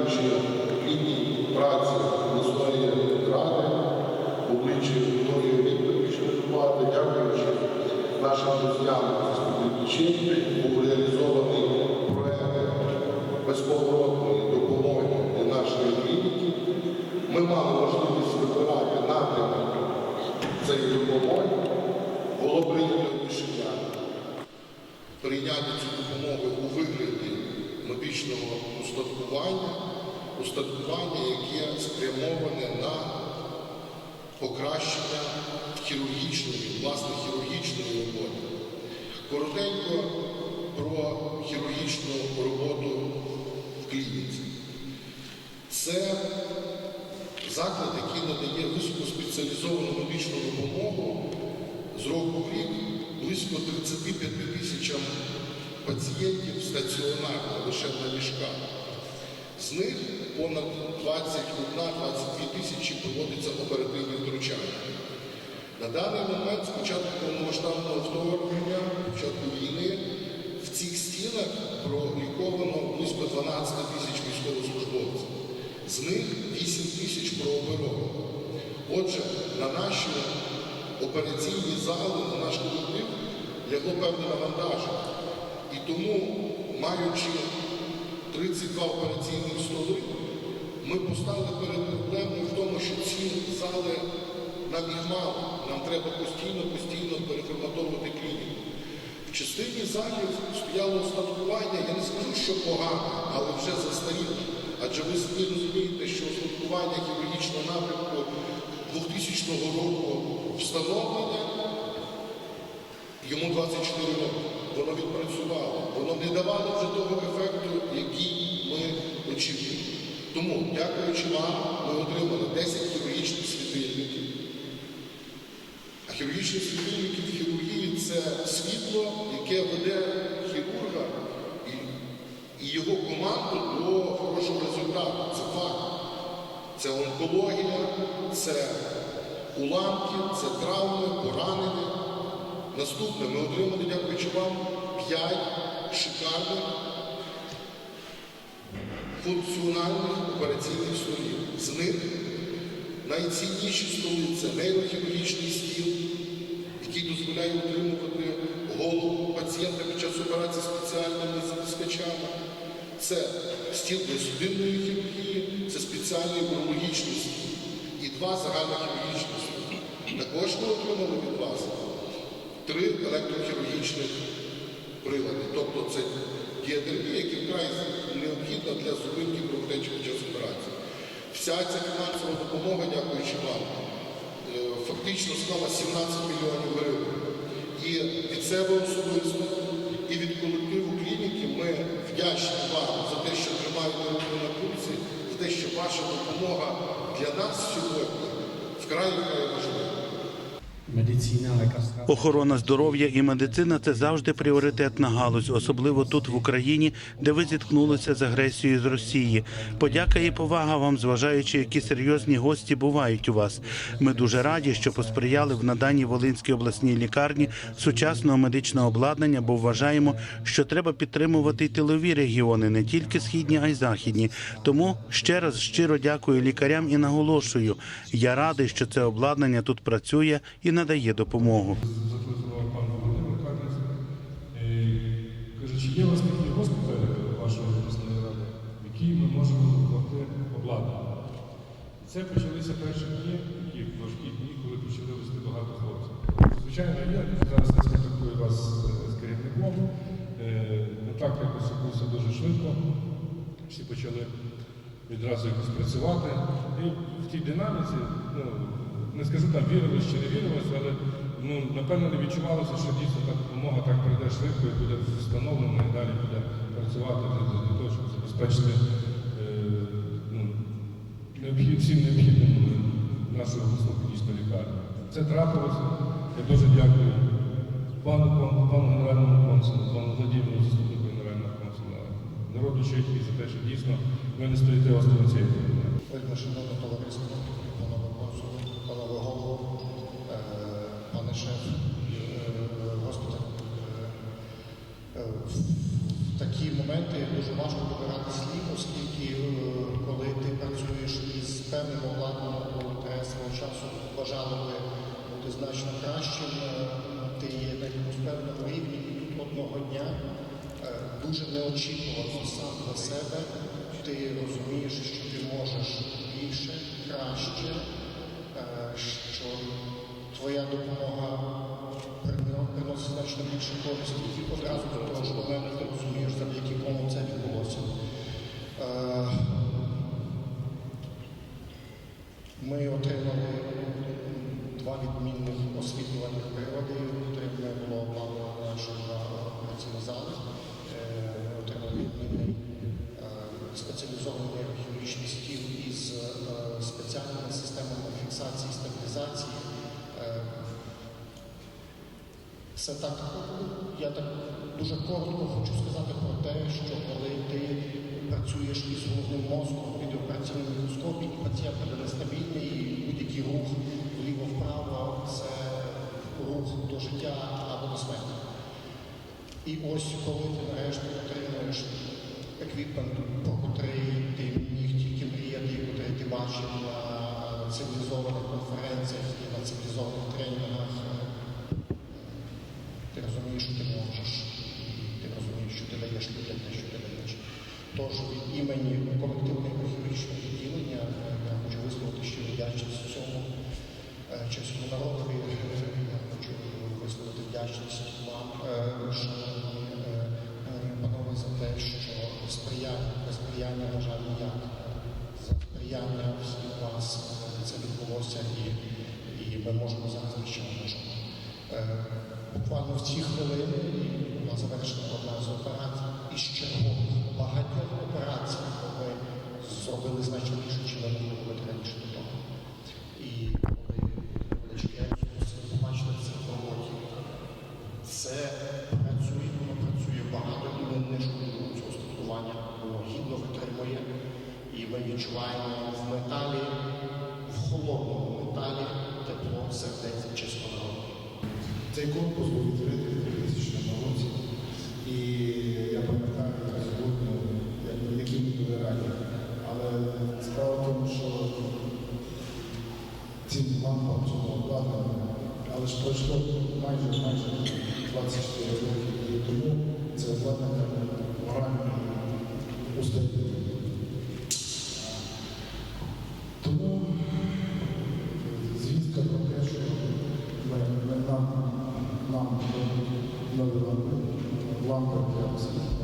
дякуючи плідній праці обласної ради, в обличчі Вікторії Вікторовича Шматувати, дякуючи нашим друзям співробітчим, був реалізований проект безповоротної допомоги для нашої клініки. Ми мали можливість вибирати напрямок цієї допомоги. Було прийнято рішення прийняти цю допомогу у вигляді медичного устаткування, устаткування, яке спрямоване на покращення хірургічної, власне, хірургічної роботи. Коротенько про хірургічну роботу в клініці. Це заклад, який надає високоспеціалізовану медичну допомогу з року в рік близько 35 тисячам пацієнтів стаціонарно лише на ліжках. З них понад 21-22 тисячі проводиться оперативні втручання. На даний момент, з початку повномасштабного вторгнення, початку війни, в цих стінах проліковано близько 12 тисяч військовослужбовців. З них 8 тисяч прооперовано. Отже, на наші операційні зали, на наш колектив лягло певне навантаження. І тому, маючи 32 операційні столи, ми постали перед проблемою в тому, що ці зали нам їх мало. Нам треба постійно, постійно переформатовувати клініку. В частині залів стояло устаткування, я не скажу, що погано, але вже застаріло. Адже ви самі розумієте, що устаткування хірургічного напрямку 2000 року встановлення, йому 24 роки. Воно відпрацювало, воно не давало вже того ефекту, який ми очікуємо. Тому, дякуючи вам, ми отримали 10 хірургічних світильників. А хірургічні світильники в хірургії це світло, яке веде хірурга і, його команду до хорошого результату. Це факт. Це онкологія, це уламки, це травми, поранення. Наступне ми отримали, дякуючи вам, 5 шикарних функціональних операційних столів. З них найцінніші столи це нейрохірургічний стіл, який дозволяє утримувати голову пацієнта під час операції спеціальними затискачами. Це стіл для судинної хірургії, це спеціальний урологічний стіл і два загальнохірургічні стіли. Також ми отримали від вас три електрохірургічних прилади. Тобто це діатермія, яка вкрай необхідна для зупинки кровотечі під час операції. Вся ця фінансова допомога, дякуючи вам, е, фактично склала 17 мільйонів гривень. І від себе особисто, і від колективу клініки ми вдячні вам за те, що тримаєте руку на пульсі, за те, що ваша допомога для нас сьогодні вкрай вкрай важлива. Охорона здоров'я і медицина це завжди пріоритетна галузь, особливо тут в Україні, де ви зіткнулися з агресією з Росії. Подяка і повага вам, зважаючи, які серйозні гості бувають у вас. Ми дуже раді, що посприяли в наданні Волинській обласній лікарні сучасного медичного обладнання, бо вважаємо, що треба підтримувати й тилові регіони, не тільки східні, а й західні. Тому ще раз щиро дякую лікарям і наголошую. Я радий, що це обладнання тут працює і надає допомогу. Зателефонував пан Володимир Карнець. Е, Каже, чи є у вас такі госпіталі вашої обласної в які ми можемо допомогти обладнання? Це почалися перші дні, такі важкі дні, коли почали вести багато хлопців. Звичайно, я зараз не сконтактую вас з керівником. Е, Контакт якось відбувся дуже швидко. Всі почали відразу якось працювати. І в тій динаміці, ну, не скажу там вірилось чи не вірилось, але ну, напевно не відчувалося, що дійсно та допомога так прийде швидко і буде встановлена і далі буде працювати для, того, щоб забезпечити е, ну, необхід, всім необхідним е, обласну клінічну лікарню. Це трапилося. Я дуже дякую пану, пану, пану генеральному консулу, пану Владимиру, заступнику генерального консула, народу Чехії за те, що дійсно ви не стоїте осторонь цієї проблеми. Вельми шановне товариство, панове консулу, панове голову, пане шеф, е, госпіталь. Е, в такі моменти дуже важко добирати слів, оскільки е, коли ти працюєш із певним обладнанням ТС свого часу, бажало би бути значно кращим, ти є на якомусь певному рівні і тут одного дня дуже неочікувано сам для себе ти розумієш, що ти можеш більше, краще, е, що твоя допомога приносить значно більше користі, і одразу до того ж моменту ти розумієш, завдяки кому це відбулося. Е, Ми отримали Це так, я так дуже коротко хочу сказати про те, що коли ти працюєш із головним мозком під операційним мікроскопі, і пацієнт буде нестабільний, і будь-який рух вліво-вправо це рух до життя або до смерті. І ось коли ти нарешті отримуєш еквіпмент, про котрий ти міг тільки мріяти, котрий ти бачив на цивілізованих конференціях і на цивілізованих тренінгах, що ти можеш, ти розумієш, що ти даєш людям те, що ти даєш. Тож від імені колективного хірургічного відділення я хочу висловити ще вдячність цьому е, чеському народові. Я хочу висловити вдячність вам, е, шановні е, панове, за те, що сприяння, сприяння, на жаль, ніяк. Сприяння всіх вас це відбулося і, і ми можемо зараз. Е, Буквально в ці хвилини була завершена одна з операцій із чергових багатьох Цей конкурс був відкритий у 2000 році. І я пам'ятаю, як сьогодні, як- які ми були раді. Але справа в тому, що цим лампам цьому обладнанню, але ж пройшло майже майже 24 роки і тому це обладнання морально устаріло. Лампи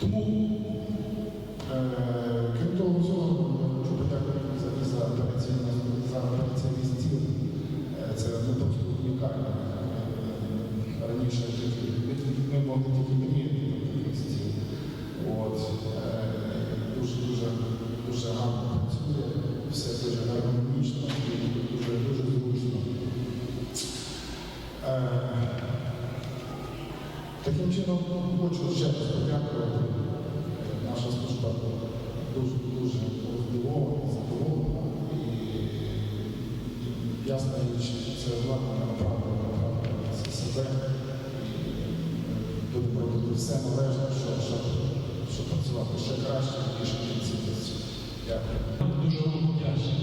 Тому, Таким чином, хочу ще раз подякувати. Е, Наша служба дуже, дуже здивована, задоволена. І ясна річ, це обладнання направлено на себе. Будемо робити все належне, щоб, працювати ще краще, більше інтенсивності. Дякую. Дуже вам вдячний.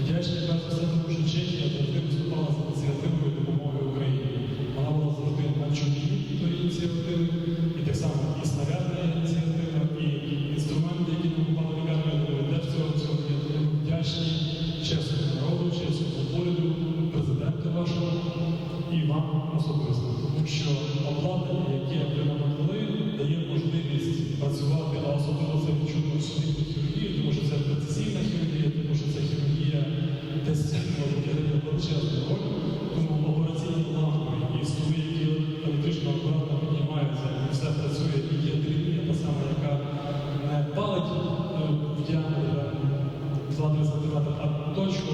Вдячний перш за все, тому що Чехія завжди виступала з використати, тому що обладнання, яке ми надали, дає можливість працювати, а особливо це відчутно в хірургію, тому що це прецесійна хірургія, тому що це хірургія, десь стягнула величезну роль, тому операційні лампи і столи, які електрично обладнання піднімаються, і все працює, і є дрібня та сама, яка не палить е, в діаметрі 2-3 а точку.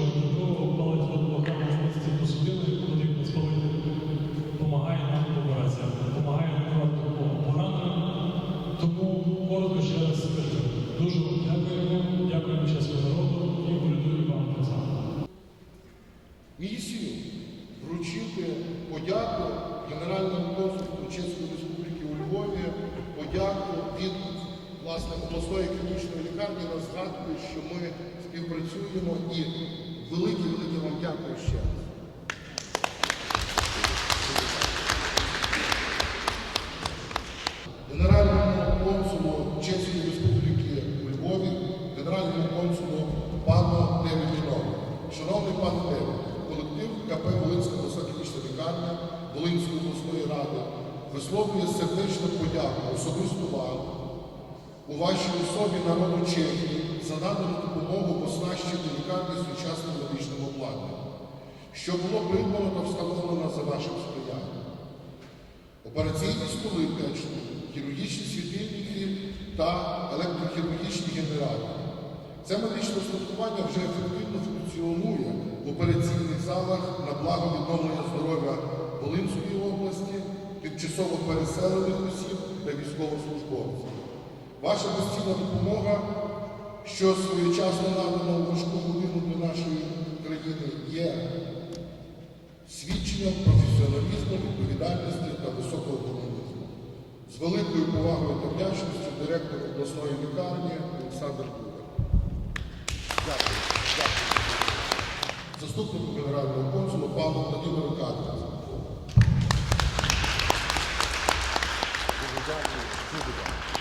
допомагає лікувати пораненим. Тому коротко ще раз скажу. Дуже вам дякуємо, дякуємо чеському народу і уряду вам так само. Місію вручити подяку Генеральному консульству Чеської Республіки у Львові, подяку від власне обласної клінічної лікарні на згадку, що ми співпрацюємо і велике, велике вам дякую ще. Висловлює сердечну подяку особисто вам у вашій особі народу Чехії за надану допомогу в оснащенні лікарні сучасним медичним обладнанням, що було придбано та встановлено за вашим сприянням. Операційні столи печні, хірургічні світильники та електрохірургічні генератори. Це медичне устаткування вже ефективно функціонує в операційних залах на благо відновлення здоров'я Волинської області, тимчасово переселених осіб та військовослужбовців. Ваша постійна допомога, що своєчасно надано у важку годину для нашої країни, є свідченням професіоналізму, відповідальності та високого гуманізму. З великою повагою та вдячністю директор обласної лікарні Олександр Кубер. Дякую. Дякую. Заступнику генерального консула пану Владимиру Кадрівцю. Дуже дякую. Дуже дякую.